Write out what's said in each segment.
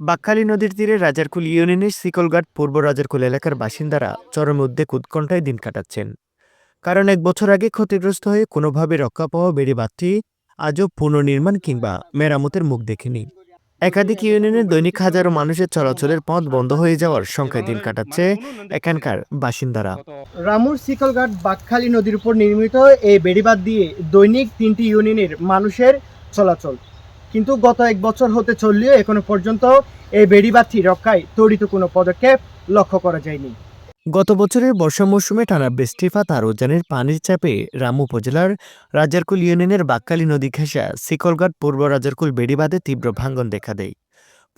বাক্কালী নদীর তীরে রাজারকুল ইউনিয়নের শিকলঘাট পূর্ব রাজারকুল এলাকার বাসিন্দারা চরম উদ্বেগ উৎকণ্ঠায় দিন কাটাচ্ছেন। কারণ এক বছর আগে ক্ষতিগ্রস্ত হয়ে কোনোভাবে রক্ষা পাওয়া বেড়িবাঁধটি আজও পুনর্নির্মাণ কিংবা মেরামতের মুখ দেখেনি। একাধিক ইউনিয়নের দৈনিক হাজারো মানুষের চলাচলের পথ বন্ধ হয়ে যাওয়ার সংখ্যায় দিন কাটাচ্ছে এখানকার বাসিন্দারা। রামুর শিকলঘাট বাকখালী নদীর উপর নির্মিত এই বেড়িবাঁধ দিয়ে দৈনিক তিনটি ইউনিয়নের মানুষের চলাচল। কিন্তু গত এক বছর হতে চললেও এখনও পর্যন্ত এই বেড়িবাঁধটি রক্ষায় তড়িত কোনো পদক্ষেপ লক্ষ্য করা যায়নি। গত বছরের বর্ষা মৌসুমে টানা বৃষ্টিপাত আর উজানের পানির চাপে রামু উপজেলার রাজারকুল ইউনিয়নের বাক্কালী নদী ঘেঁষা শিকলঘাট পূর্ব রাজারকুল বেড়িবাঁধে তীব্র ভাঙ্গন দেখা দেয়।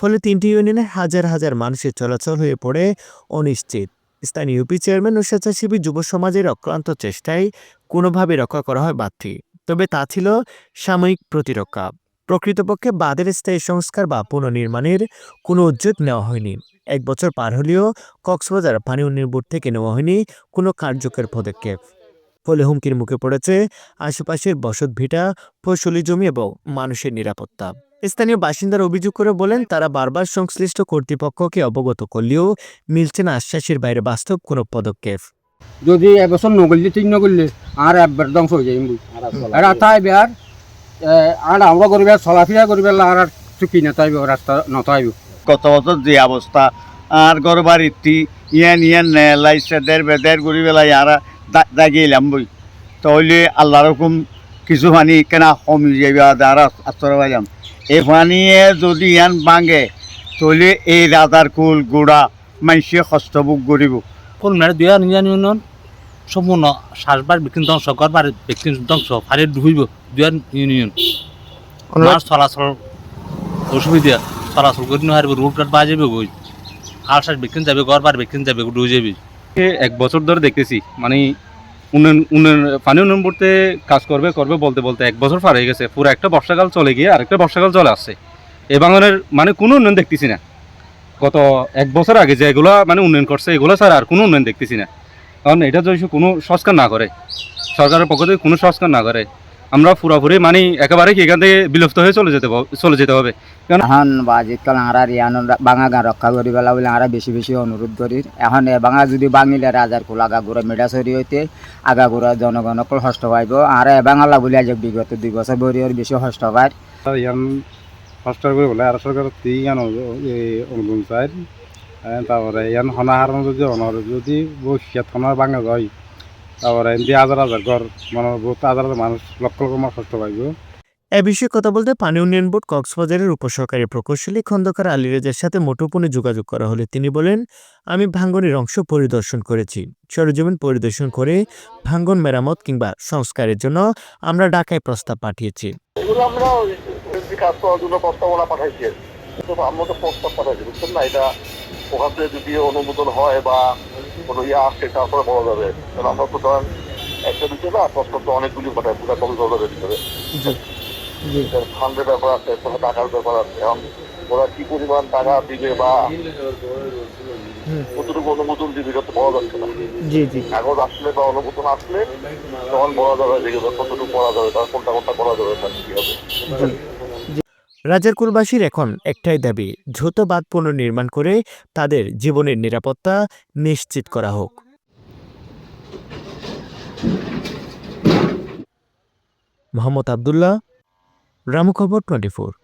ফলে তিনটি ইউনিয়নে হাজার হাজার মানুষের চলাচল হয়ে পড়ে অনিশ্চিত। স্থানীয় ইউপি চেয়ারম্যান ও স্বেচ্ছাসেবী যুব সমাজের অক্লান্ত চেষ্টায় কোনোভাবে রক্ষা করা হয় বাঁধটি। তবে তা ছিল সাময়িক প্রতিরক্ষা। প্রকৃতপক্ষে বাঁধের স্থায়ী সংস্কার বা পুনর্নির্মাণের কোনো উদ্যোগ নেওয়া হয়নি। এক বছর পার হলেও কক্সবাজার পানি উন্নয়ন বোর্ড থেকে নেওয়া হয়নি কোনো কার্যকর পদক্ষেপ। ফলে হুমকির মুখে পড়েছে আশেপাশের বসত ভিটা ফসলি জমি এবং মানুষের নিরাপত্তা। স্থানীয় বাসিন্দারা অভিযোগ করে বলেন তারা বারবার সংশ্লিষ্ট কর্তৃপক্ষকে অবগত করলেও মিলছে না আশ্বাসের বাইরে বাস্তব কোনো পদক্ষেপ। যদি এবছর নগরলে ঠিক নগরলে আর একবার ধ্বংস হয়ে যাই আর আতাই বেয়ার আর আমরা করিবে চলাফিরা করিবে আর আর চুকি নতাইব রাস্তা নতাইব গত বছর যে অবস্থা আর ঘর বাড়িটি ইয়ান ইয়ান লাইছে দেড় বে দেড় ঘুরি বেলা ইয়ারা দাগিলাম বই তাহলে আল্লাহ রকম কিছু পানি কেনা কমি যাবে আর আশ্রয় পাইলাম এই পানিয়ে যদি ইয়ান ভাঙে তাহলে এই রাজার কুল গুড়া মানুষে কষ্ট ভোগ করিব খুলনার দুই ইউনিয়ন ইউনিয়ন? সম্পূর্ণ শ্বাসবার বিক্রিন ধ্বংস করবার বিক্রিন ধ্বংস ফারে ডুবিব দুই ইউনিয়ন। চলাচল অসুবিধা চলাচল করি না হারবে রোড বা যাবে বই আর শ্বাস বিক্রিন যাবে করবার বিক্রিন যাবে ডুবে যাবে এক বছর ধরে দেখতেছি মানে উন্নয়ন উন্নয়ন পানি উন্নয়ন করতে কাজ করবে করবে বলতে বলতে এক বছর পার হয়ে গেছে পুরো একটা বর্ষাকাল চলে গিয়ে আরেকটা বর্ষাকাল চলে আসছে। এই বাঙানের মানে কোনো উন্নয়ন দেখতেছি না। গত এক বছর আগে যে এগুলো মানে উন্নয়ন করছে এগুলো ছাড়া আর কোনো উন্নয়ন দেখতেছি না। কারণ এটা যদি কোনো সংস্কার না করে। সরকারের পক্ষ থেকে কোনো সংস্কার না করে। আমরা পুরোপুরি মানে একেবারে কি এখান থেকে বিলুপ্ত হয়ে চলে যেতে হবে- চলে যেতে হবে। এখন বাজিতকাল আঁরা রিয়ান বাঙা গান রক্ষা করি পেলা বলে আঁরা বেশি বেশি অনুরোধ করি। এখন এ বাঙা যদি বাঙিলে রাজার কুল আগা গুড়া মেডাসরি হইতে আগা গুড়া জনগণকল হস্ত পাইব। আর এ বাঙালা বলে আজ বিগত দুই বছর বরিয়র বেশি হস্ত পায়। ইয়ান ফার্স্টার করে বলে আর সরকার ইয়ান অনুদান চাই তারপরে ইয়ান হনাহার যদি অনার যদি হনার ভাঙা যায় তারপরে হাজার হাজার ঘর মানে বহুত হাজার হাজার মানুষ লক্ষ লক্ষ মানুষ কষ্ট পাইব এ বিষয়ে কথা বলতে পানি উন্নয়ন বোর্ড কক্সবাজারের উপসহকারী প্রকৌশলী খন্দকার আলী রেজার সাথে মুঠোফোনে যোগাযোগ করা হলে তিনি বলেন আমি ভাঙ্গনের অংশ পরিদর্শন করেছি। সরজমিন পরিদর্শন করে ভাঙ্গন মেরামত কিংবা সংস্কারের জন্য আমরা ঢাকায় প্রস্তাব পাঠিয়েছি। আমরা কাজ করার জন্য প্রস্তাবনা পাঠাইছি। আমরা তো প্রস্তাব পাঠাইছি বুঝছেন না? এটা ওখান থেকে যদি অনুমোদন হয় বা কোনো ইয়ে আসে তারপরে বলা যাবে। কারণ আমরা তো ধরেন একটা বিষয় না প্রস্তাব তো অনেকগুলি পাঠাই পুরো কক্সবাজারের ভিতরে ফান্ডের ব্যাপার আছে কোনো টাকার ব্যাপার আছে। এখন ওরা কি পরিমাণ টাকা দিবে বা কতটুকু অনুমোদন দিবে এটা তো বলা যাচ্ছে না। কাগজ আসলে বা অনুমোদন আসলে তখন বলা যাবে যে কতটুকু করা যাবে তার কোনটা কোনটা করা যাবে তার কি হবে। রাজারকুলবাসীর এখন একটাই দাবি, দ্রুত বাঁধ পুনর্নির্মাণ করে তাদের জীবনের নিরাপত্তা নিশ্চিত করা হোক। মোহাম্মদ আবদুল্লাহ, রামু খবর টোয়েন্টি ফোর।